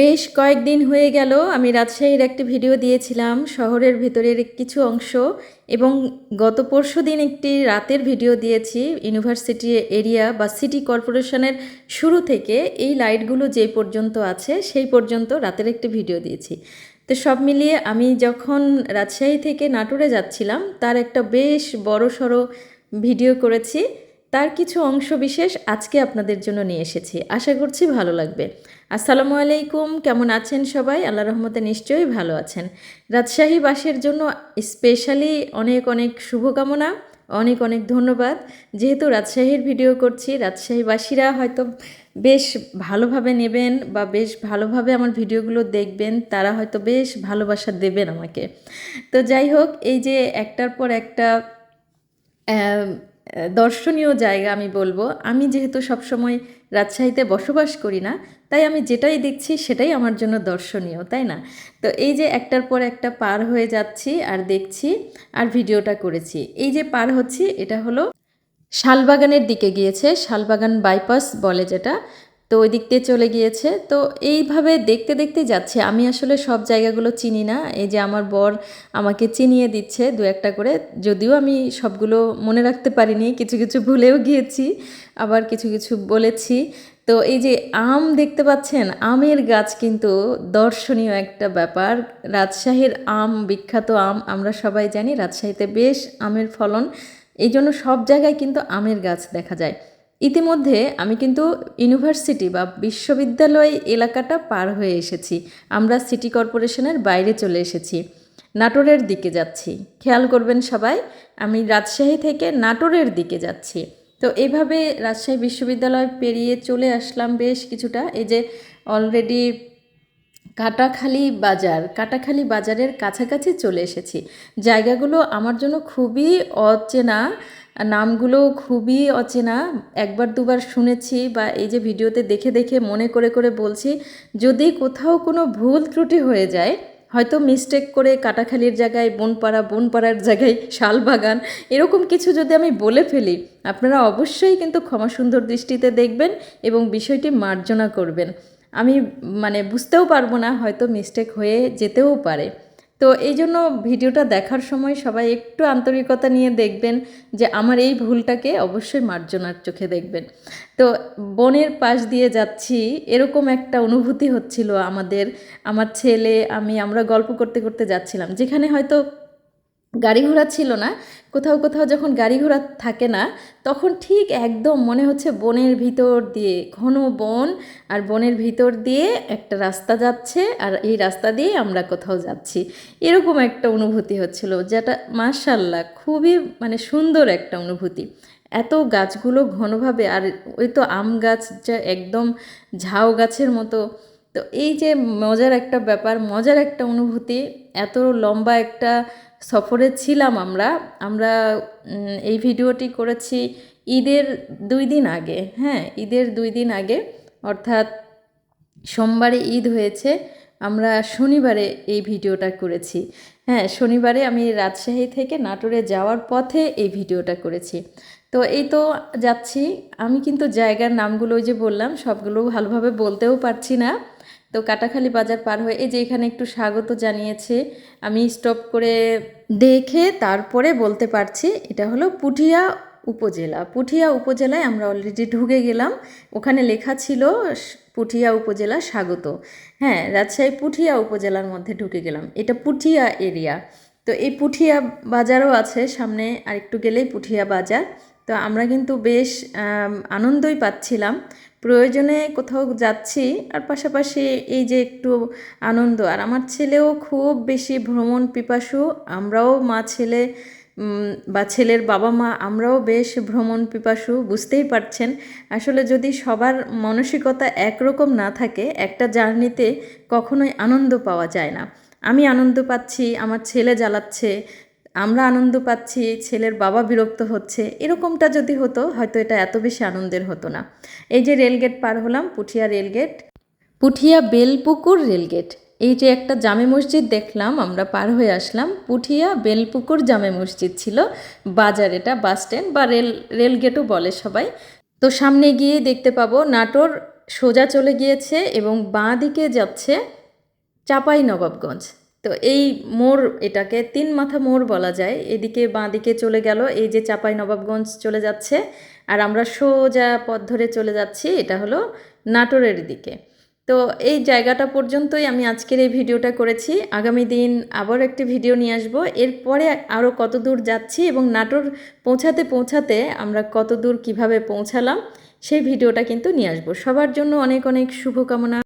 বেশ কয়েকদিন হয়ে গেল, আমি রাজশাহীর একটি ভিডিও দিয়েছিলাম, শহরের ভিতরের কিছু অংশ, এবং গত পরশু দিন একটি রাতের ভিডিও দিয়েছি, ইউনিভার্সিটি এরিয়া বা সিটি কর্পোরেশনের শুরু থেকে এই লাইটগুলো যে পর্যন্ত আছে, সেই পর্যন্ত রাতের একটি ভিডিও দিয়েছি। তো সব মিলিয়ে আমি যখন রাজশাহী থেকে নাটোরে যাচ্ছিলাম, তার একটা বেশ বড় সড়ো ভিডিও করেছি। তার কিছু অংশ বিশেষ আজকে আপনাদের জন্য নিয়ে এসেছি। আশা করছি ভালো লাগবে। আসসালামু আলাইকুম, কেমন আছেন সবাই? আল্লাহ রহমতে নিশ্চয়ই ভালো আছেন। রাজশাহীবাসীর জন্য স্পেশালি অনেক অনেক শুভকামনা, অনেক অনেক ধন্যবাদ। যেহেতু রাজশাহীর ভিডিও করছি, রাজশাহীবাসীরা হয়তো বেশ ভালোভাবে নেবেন বা বেশ ভালোভাবে আমার ভিডিওগুলো দেখবেন, তারা হয়তো বেশ ভালোবাসা দেবেন আমাকে। তো যাই হোক, এই যে একটার পর একটা দর্শনীয় জায়গা আমি বলব। আমি যেহেতু সবসময় রাজশাহীতে বসবাস করি না, তাই আমি যেটাই দেখছি সেটাই আমার জন্য দর্শনীয়, তাই না? তো এই যে একটার পর একটা পার হয়ে যাচ্ছি আর দেখছি আর ভিডিওটা করেছি। এই যে পার হচ্ছি, এটা হলো শালবাগানের দিকে গিয়েছে, শালবাগান বাইপাস বলে যেটা। তো ওই দিক দিয়ে চলে গিয়েছে। তো এইভাবে দেখতে দেখতে যাচ্ছে। আমি আসলে সব জায়গাগুলো চিনি না। এই যে আমার বর আমাকে চিনিয়ে দিচ্ছে দু একটা করে। যদিও আমি সবগুলো মনে রাখতে পারিনি। কিছু কিছু ভুলেও গিয়েছি, আবার কিছু কিছু বলেছি। তো এই যে আম দেখতে পাচ্ছেন? আমের গাছ কিন্তু দর্শনীয় একটা ব্যাপার। রাজশাহীর আম, বিখ্যাত আম আমরা সবাই জানি। রাজশাহীতে বেশ আমের ফলন। এই জন্য সব জায়গায় কিন্তু আমের গাছ দেখা যায়। ইতিমধ্যে আমি কিন্তু ইউনিভার্সিটি বা বিশ্ববিদ্যালয় এলাকাটা পার হয়ে এসেছি। আমরা সিটি কর্পোরেশনের বাইরে চলে এসেছি। নাটোরের দিকে যাচ্ছি। খেয়াল করবেন সবাই, আমি রাজশাহী থেকে নাটোরের দিকে যাচ্ছি। তো এভাবে রাজশাহী বিশ্ববিদ্যালয় পেরিয়ে চলে আসলাম বেশ কিছুটা। এই যে অলরেডি কাটাখালি বাজার, কাটাখালি বাজারের কাছাকাছি চলে এসেছি। জায়গাগুলো আমার জন্য খুবই অচেনা নামগুলো খুবই অচেনা। একবার দুবার শুনেছি বা এই যে ভিডিওতে দেখে দেখে মনে করে করে বলছি, যদি কোথাও কোনো ভুল ত্রুটি হয়ে যায়, হয়তো মিস্টেক করে কাটাখালির জায়গায়, বনপাড়া, বনপাড়ার জায়গায়, শালবাগান, এরকম কিছু যদি আমি বলে ফেলি, আপনারা অবশ্যই কিন্তু ক্ষমা সুন্দর দৃষ্টিতে দেখবেন এবং বিষয়টি মার্জনা করবেন। আমি মানে বুঝতেও পারব না, হয়তো মিস্টেক হয়ে যেতেও পারে। তো এই জন্য ভিডিওটা দেখার সময় সবাই একটু আন্তরিকতা নিয়ে দেখবেন যে আমার এই ভুলটাকে অবশ্যই মার্জনার চোখে দেখবেন। তো বনের পাশ দিয়ে যাচ্ছি, এরকম একটা অনুভূতি হচ্ছিল আমাদের। আমার ছেলে, আমি আমরা গল্প করতে করতে যাচ্ছিলাম, যেখানে হয়তো গাড়ি ঘোড়া ছিল না, কোথাও কোথাও যখন গাড়ি ঘোড়া থাকে না, তখন ঠিক একদম মনে হচ্ছে বনের ভিতর দিয়ে, ঘন বন, আর বনের ভিতর দিয়ে একটা রাস্তা যাচ্ছে, আর এই রাস্তা দিয়ে আমরা কোথাও যাচ্ছি। এরকম একটা অনুভূতি হচ্ছিল, যেটা মার্শাল্লাহ খুবই মানে সুন্দর একটা অনুভূতি। এত গাছগুলো ঘনভাবে, আর ওই তো আম গাছ যা একদম ঝাউ গাছের মতো, তো এই যে মজার একটা ব্যাপার, মজার একটা অনুভূতি, এত লম্বা একটা সফরে ছিলাম আমরা। আমরা এই ভিডিওটি করেছি ঈদের দুই দিন আগে হ্যাঁ ঈদের দুই দিন আগে। অর্থাৎ সোমবারে ঈদ হয়েছে, আমরা শনিবারে এই ভিডিওটা করেছি। হ্যাঁ শনিবারে আমি রাজশাহী থেকে নাটোরে যাওয়ার পথে এই ভিডিওটা করেছি। তো এই তো যাচ্ছি। আমি কিন্তু জায়গার নামগুলো ওই যে বললাম, সবগুলো ভালোভাবে বলতেও পারছি না। তো কাটাখালি বাজার পার হয়ে, এই যে এখানে একটু স্বাগত জানিয়েছে। আমি স্টপ করে দেখে তারপরে বলতে পারছি, এটা হলো পুঠিয়া উপজেলা। পুঠিয়া উপজেলায় আমরা অলরেডি ঢুকে গেলাম। ওখানে লেখা ছিল পুঠিয়া উপজেলা স্বাগত। হ্যাঁ রাজশাহী পুঠিয়া উপজেলার মধ্যে ঢুকে গেলাম। এটা পুঠিয়া এরিয়া তো এই পুঠিয়া বাজারও আছে, সামনে আরেকটু গেলেই পুঠিয়া বাজার। তো আমরা কিন্তু বেশ আনন্দই পাচ্ছিলাম। প্রয়োজনে কোথাও যাচ্ছি, আর পাশাপাশি এই যে একটু আনন্দ। আর আমার ছেলেও খুব বেশি ভ্রমণ পিপাসু, আমরাও মা ছেলে বা ছেলের বাবা মা, আমরাও বেশ ভ্রমণ পিপাসু, বুঝতেই পারছেন। আসলে যদি সবার মানসিকতা একরকম না থাকে, একটা জার্নিতে কখনোই আনন্দ পাওয়া যায় না। আমি আনন্দ পাচ্ছি, আমার ছেলে জ্বালাচ্ছে আমরা আনন্দ পাচ্ছি, ছেলের বাবা বিরক্ত হচ্ছে, এরকমটা যদি হতো, হয়তো এটা এত বেশি আনন্দের হতো না। এই যে রেলগেট পার হলাম, Puthia rail gate Puthia Belpukur rail gate এই যে একটা জামে মসজিদ দেখলাম, আমরা পার হয়ে আসলাম। পুঠিয়া বেলপুকুর জামে মসজিদ ছিল, বাজার এটা, বাস স্ট্যান্ড বা রেল রেলগেটও বলে সবাই। তো সামনে গিয়ে দেখতে পাবো, নাটোর সোজা চলে গিয়েছে এবং বাঁ দিকে যাচ্ছে চাপাই নবাবগঞ্জ। তো এই মোড় এটাকে তিন মাথা মোড় বলা যায়। এদিকে বাঁ দিকে চলে গেল, এই যে চাপাই নবাবগঞ্জ চলে যাচ্ছে। আর আমরা সোজা পথ ধরে চলে যাচ্ছি, এটা হলো নাটোরের দিকে। তো এই জায়গাটা পর্যন্তই আমি আজকের এই ভিডিওটা করেছি। আগামী দিন আবার একটি ভিডিও নিয়ে আসব। এরপরে আরও কত দূর যাচ্ছি এবং নাটোর পৌঁছাতে পৌঁছাতে আমরা কত দূর কীভাবে পৌঁছালাম, সেই ভিডিওটা কিন্তু নিয়ে আসব। সবার জন্য অনেক অনেক শুভকামনা।